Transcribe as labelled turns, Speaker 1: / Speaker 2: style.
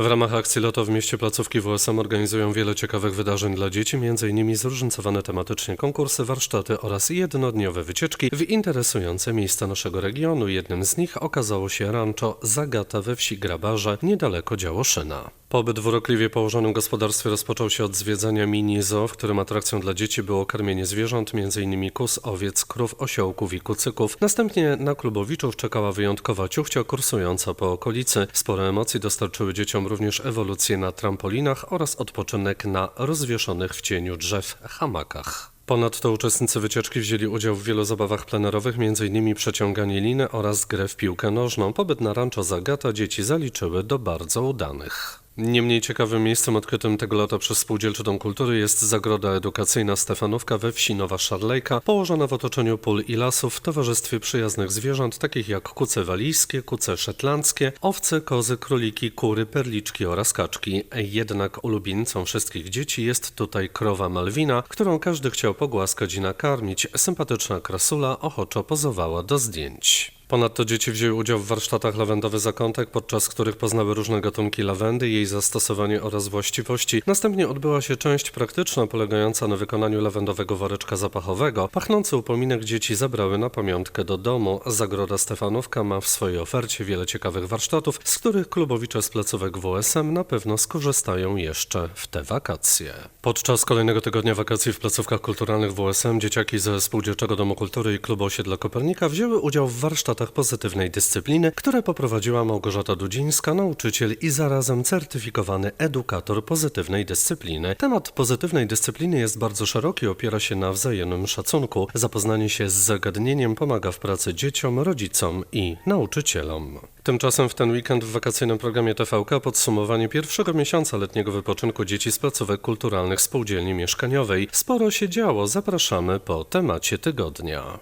Speaker 1: W ramach akcji Loto w mieście placówki WSM organizują wiele ciekawych wydarzeń dla dzieci, m.in. zróżnicowane tematycznie konkursy, warsztaty oraz jednodniowe wycieczki w interesujące miejsca naszego regionu. Jednym z nich okazało się rancho Zagata we wsi Grabarze, niedaleko Działoszyna. Pobyt w urokliwie położonym gospodarstwie rozpoczął się od zwiedzania mini zoo, w którym atrakcją dla dzieci było karmienie zwierząt, m.in. kus, owiec, krów, osiołków i kucyków. Następnie na klubowiczów czekała wyjątkowa ciuchcia kursująca po okolicy. Sporo emocji dostarczyły dzieciom również ewolucje na trampolinach oraz odpoczynek na rozwieszonych w cieniu drzew hamakach. Ponadto uczestnicy wycieczki wzięli udział w wielu zabawach plenerowych, m.in. przeciąganie liny oraz grę w piłkę nożną. Pobyt na rancho Zagata dzieci zaliczyły do bardzo udanych. Niemniej ciekawym miejscem odkrytym tego lata przez Spółdzielczy Dom Kultury jest zagroda edukacyjna Stefanówka we wsi Nowa Szarlejka, położona w otoczeniu pól i lasów w towarzystwie przyjaznych zwierząt takich jak kuce walijskie, kuce szetlandzkie, owce, kozy, króliki, kury, perliczki oraz kaczki. Jednak ulubienicą wszystkich dzieci jest tutaj krowa Malwina, którą każdy chciał pogłaskać i nakarmić. Sympatyczna krasula ochoczo pozowała do zdjęć. Ponadto dzieci wzięły udział w warsztatach Lawendowy Zakątek, podczas których poznały różne gatunki lawendy, jej zastosowanie oraz właściwości. Następnie odbyła się część praktyczna polegająca na wykonaniu lawendowego woreczka zapachowego. Pachnący upominek dzieci zabrały na pamiątkę do domu. Zagroda Stefanówka ma w swojej ofercie wiele ciekawych warsztatów, z których klubowicze z placówek WSM na pewno skorzystają jeszcze w te wakacje. Podczas kolejnego tygodnia wakacji w placówkach kulturalnych WSM dzieciaki ze Spółdzielczego Domu Kultury i Klubu Osiedla Kopernika wzięły udział w warsztatach pozytywnej dyscypliny, które poprowadziła Małgorzata Dudzińska, nauczyciel i zarazem certyfikowany edukator pozytywnej dyscypliny. Temat pozytywnej dyscypliny jest bardzo szeroki, opiera się na wzajemnym szacunku. Zapoznanie się z zagadnieniem pomaga w pracy dzieciom, rodzicom i nauczycielom. Tymczasem w ten weekend w wakacyjnym programie TVK podsumowanie pierwszego miesiąca letniego wypoczynku dzieci z placówek kulturalnych spółdzielni mieszkaniowej. Sporo się działo, zapraszamy po temacie tygodnia.